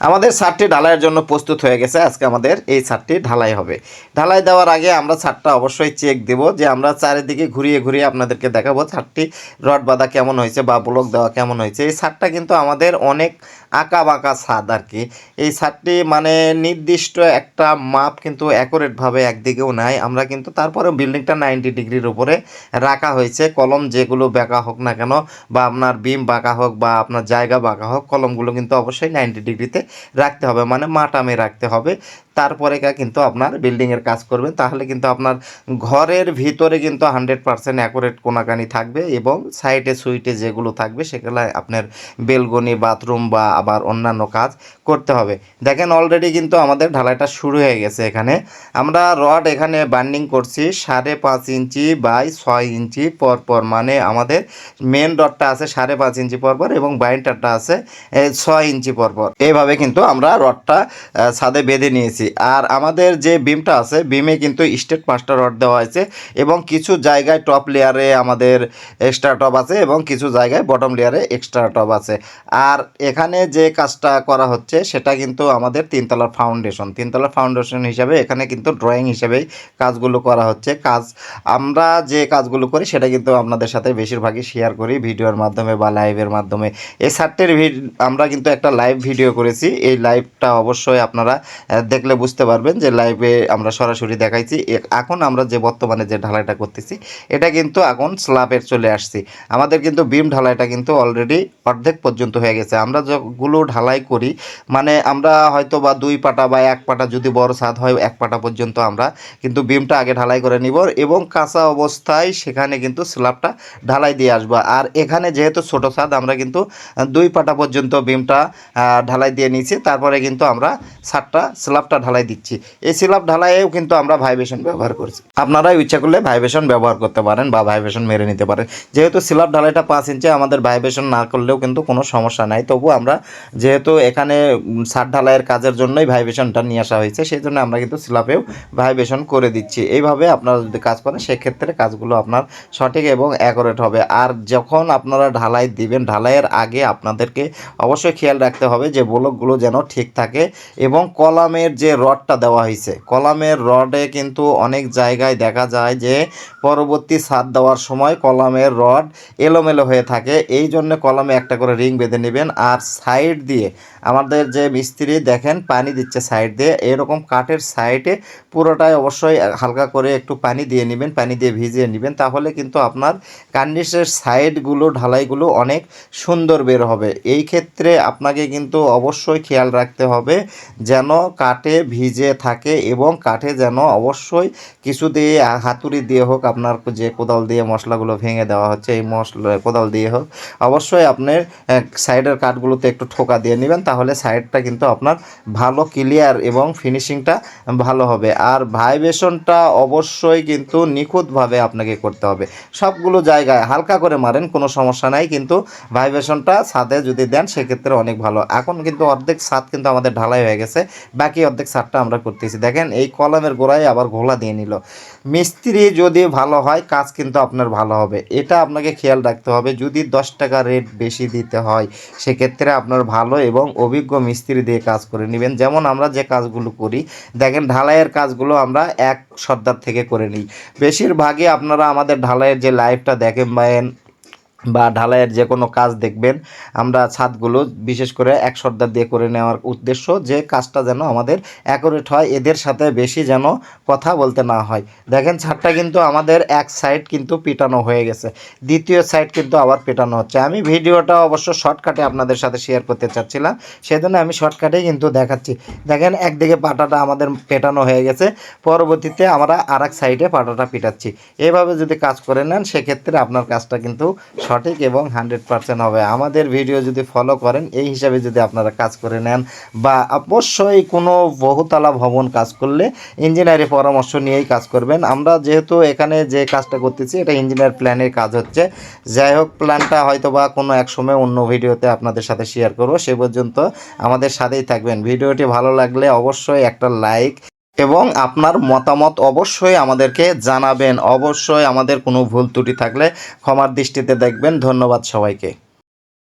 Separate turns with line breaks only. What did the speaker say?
আমাদের ছাদটি ঢালাইয়ের জন্য প্রস্তুত হয়ে গেছে। আজকে আমাদের এই ছাদটি ঢালাই হবে। ঢালাই দেওয়ার আগে আমরা ছাদটা অবশ্যই চেক দেব যে আমরা চারিদিকে ঘুরিয়ে ঘুরিয়ে আপনাদেরকে দেখাবো ছাদটি রড বাঁধা কেমন হয়েছে বা ব্লক দেওয়া কেমন হয়েছে। এই ছাদটা কিন্তু আমাদের অনেক আঁকা বাঁকা ছাদ আর কি। এই ছাদটি মানে নির্দিষ্ট একটা মাপ কিন্তু অ্যাকুরেটভাবে একদিকেও নাই। আমরা কিন্তু তারপরে বিল্ডিংটা নাইনটি ডিগ্রির উপরে রাখা হয়েছে। কলম যেগুলো বাঁকা হোক না কেন বা আপনার বিম বাঁকা হোক বা আপনার জায়গা বাঁকা হোক, কলমগুলো কিন্তু অবশ্যই নাইনটি ডিগ্রিতে রাখতে হবে মানে মাটামে রাখতে হবে। তারপরে কিন্তু আপনার বিল্ডিংয়ের কাজ করবেন। তাহলে কিন্তু আপনার ঘরের ভিতরে কিন্তু হান্ড্রেড পার্সেন্ট অ্যাকুরেট কোনাকানি থাকবে এবং সাইডে সুইটে যেগুলো থাকবে সেগুলো আপনার বেলগনি বাথরুম বা আবার অন্যান্য কাজ করতে হবে। দেখেন অলরেডি কিন্তু আমাদের ঢালাইটা শুরু হয়ে গেছে এখানে। আমরা রড এখানে বান্ডিং করছি সাড়ে পাঁচ ইঞ্চি বাই ছয় ইঞ্চি পর পর। মানে আমাদের মেন রডটা আছে সাড়ে পাঁচ ইঞ্চি পর পর এবং বাইন্ডারটা আছে ছয় ইঞ্চি পর পর। এইভাবে কিন্তু আমরা রডটা ছাদে বেঁধে নিয়েছি। আর আমাদের যে বিমটা আছে বিমে কিন্তু স্টেট পাঁচটা রড দেওয়া হয়েছে এবং কিছু জায়গায় টপ লেয়ারে আমাদের এক্সট্রা টপ আছে এবং কিছু জায়গায় বটম লেয়ারে এক্সট্রা টপ আছে। আর এখানে যে কাজটা করা হচ্ছে সেটা কিন্তু আমাদের তিনতলার ফাউন্ডেশন তিনতলার ফাউন্ডেশন হিসাবে এখানে কিন্তু ড্রয়িং হিসেবেই কাজগুলো করা হচ্ছে। কাজ আমরা যে কাজগুলো করি সেটা কিন্তু আপনাদের সাথে বেশিরভাগই শেয়ার করি ভিডিওর মাধ্যমে বা লাইভের মাধ্যমে। এই সার্টের আমরা কিন্তু একটা লাইভ ভিডিও করেছি। এই লাইভটা অবশ্যই আপনারা আহ, দেখলে বুঝতে পারবেন যে লাইভে আমরা সরাসরি দেখাইছি। এখন আমরা যে বর্তমানে যে ঢালাইটা করতেছি, এটা কিন্তু এখন স্ল্যাবের চলে আসছি। আমাদের কিন্তু বিম ঢালাইটা কিন্তু অলরেডি অর্ধেক পর্যন্ত হয়ে গেছে। আমরা যেগুলো ঢালাই করি মানে আমরা হয়তো বা দুই পাটা বা এক পাটা যদি বড় ছাদ হয়, এক পাটা পর্যন্ত আমরা কিন্তু বিমটা আগে ঢালাই করে নিব এবং কাঁচা অবস্থায় সেখানে কিন্তু স্ল্যাবটা ঢালাই দিয়ে আসব। আর এখানে যেহেতু ছোট ছাদ, আমরা কিন্তু দুই পাটা পর্যন্ত বিমটা ঢালাই দিয়ে নিয়েছি। তারপরে কিন্তু আমরা ছাদটা স্ল্যাবটা ঢালাই দিচ্ছি। এই স্ল্যাব ঢালাইয়েও কিন্তু আমরা ভাইব্রেশন ব্যবহার করছি। আপনারা ইচ্ছা করলে ভাইব্রেশন ব্যবহার করতে পারেন বা ভাইব্রেশন মেরে নিতে পারেন। যেহেতু স্ল্যাব ঢালাইটা পাঁচ ইঞ্চি, আমাদের ভাইব্রেশন না করলেও কিন্তু কোনো সমস্যা নাই। তবু আমরা যেহেতু এখানে ছাদ ঢালাইয়ের কাজের জন্যই ভাইব্রেশনটা নিয়ে আসা হয়েছে সেই জন্য আমরা কিন্তু সিলাপেও ভাইব্রেশন করে দিচ্ছি। এইভাবে আপনারা যদি কাজ করেন, সেক্ষেত্রে কাজগুলো আপনার সঠিক এবং অ্যাকোরেট হবে। আর যখন আপনারা ঢালাই দিবেন, ঢালাইয়ের আগে আপনাদেরকে অবশ্যই খেয়াল রাখতে হবে যে ব্লকগুলো যেন ঠিক থাকে এবং কলামের যে রডটা দেওয়া হয়েছে। কলামের রডে কিন্তু অনেক জায়গায় দেখা যায় যে পরবর্তী ছাদ দেওয়ার সময় কলামের রড এলোমেলো হয়ে থাকে। এই জন্য কলামে একটা করে রিং বেঁধে নেবেন আর সাইড দিয়ে আমাদের যে মিস্ত্রি দেখেন, পানি দিচ্ছে সাইড দিয়ে। এরকম কাঠের সাইডে পুরোটাই অবশ্যই হালকা করে একটু পানি দিয়ে নেবেন, পানি দিয়ে ভিজিয়ে নেবেন। তাহলে কিন্তু আপনার কার্নিশের সাইডগুলো, ঢালাইগুলো অনেক সুন্দর বের হবে। এই ক্ষেত্রে আপনাকে কিন্তু অবশ্যই খেয়াল রাখতে হবে যেন কাঠে ভিজে থাকে এবং কাঠে যেন অবশ্যই কিছু দিয়ে, হাতুড়ি দিয়ে হোক আপনার যে কোদাল দিয়ে মশলাগুলো ভেঙে দেওয়া হচ্ছে, এই মশলা, কোদাল দিয়ে হোক, অবশ্যই আপনার সাইডের কাঠগুলোতে একটু ঠোকা দিয়ে নেবেন, তাহলে সাইডটা কিন্তু আপনার ভালো ক্লিয়ার এবং ফিনিশিংটা ভালো হবে। আর ভাইব্রেশনটা অবশ্যই কিন্তু নিখুঁতভাবে আপনাকে করতে হবে। সবগুলো জায়গায় হালকা করে মারেন, কোনো সমস্যা নাই, কিন্তু ভাইব্রেশনটা ছাদে যদি দেন, সেক্ষেত্রে অনেক ভালো। এখন কিন্তু অর্ধেক ছাদ কিন্তু আমাদের ঢালাই হয়ে গেছে, বাকি অর্ধেক ছাদটা আমরা করতেছি। দেখেন, এই কলমের গোড়ায় আবার ঘোলা দিয়ে নিল। মিস্ত্রি যদি ভালো হয়, কাজ কিন্তু আপনার ভালো হবে। এটা আপনাকে খেয়াল রাখতে হবে, যদি দশ টাকা রেট বেশি দিতে হয়, সেক্ষেত্রে আপনার ভালো এবং অভিজ্ঞ মিস্ত্রি দিয়ে কাজ করে নেবেন। যেমন আমরা যে কাজগুলো করি, দেখেন ঢালাইয়ের কাজগুলো আমরা এক সর্দার থেকে করে নিই। বেশিরভাগই আপনারা আমাদের ঢালাইয়ের যে লাইভটা দেখেন বা ঢালাইয়ের যে কোনো কাজ দেখবেন, আমরা ছাদগুলো বিশেষ করে এক সর্দার দিয়ে করে নেওয়ার উদ্দেশ্য যে কাজটা যেন আমাদের অ্যাকুরেট হয়, এদের সাথে বেশি যেন কথা বলতে না হয়। দেখেন ছাদটা কিন্তু আমাদের এক সাইড কিন্তু পিটানো হয়ে গেছে, দ্বিতীয় সাইড কিন্তু আবার পেটানো হচ্ছে। আমি ভিডিওটা অবশ্য শর্টকাটে আপনাদের সাথে শেয়ার করতে চাচ্ছিলাম, সেজন্য আমি শর্টকাটেই কিন্তু দেখাচ্ছি। দেখেন একদিকে পাটাটা আমাদের পেটানো হয়ে গেছে, পরবর্তীতে আমরা আর এক সাইডে পাটাটা পিটাচ্ছি। এভাবে যদি কাজ করে নেন, সেক্ষেত্রে আপনার কাজটা কিন্তু সঠিক এবং হান্ড্রেড পারসেন্ট হবে। আমাদের ভিডিও যদি ফলো করেন, এই হিসাবে যদি আপনারা কাজ করে নেন বা অবশ্যই কোনো বহুতলা ভবন কাজ করলে ইঞ্জিনিয়ারের পরামর্শ নিয়েই কাজ করবেন। আমরা যেহেতু এখানে যে কাজটা করতেছি, এটা ইঞ্জিনিয়ার প্ল্যানের কাজ হচ্ছে। যাই হোক, প্ল্যানটা হয়তো বা কোনো এক সময় অন্য ভিডিওতে আপনাদের সাথে শেয়ার করব। সে পর্যন্ত আমাদের সাথেই থাকবেন। ভিডিওটি ভালো লাগলে অবশ্যই একটা লাইক এবং আপনার মতামত অবশ্যই আমাদেরকে জানাবেন। অবশ্যই আমাদের কোনো ভুল ত্রুটি থাকলে ক্ষমার দৃষ্টিতে দেখবেন। ধন্যবাদ সবাইকে।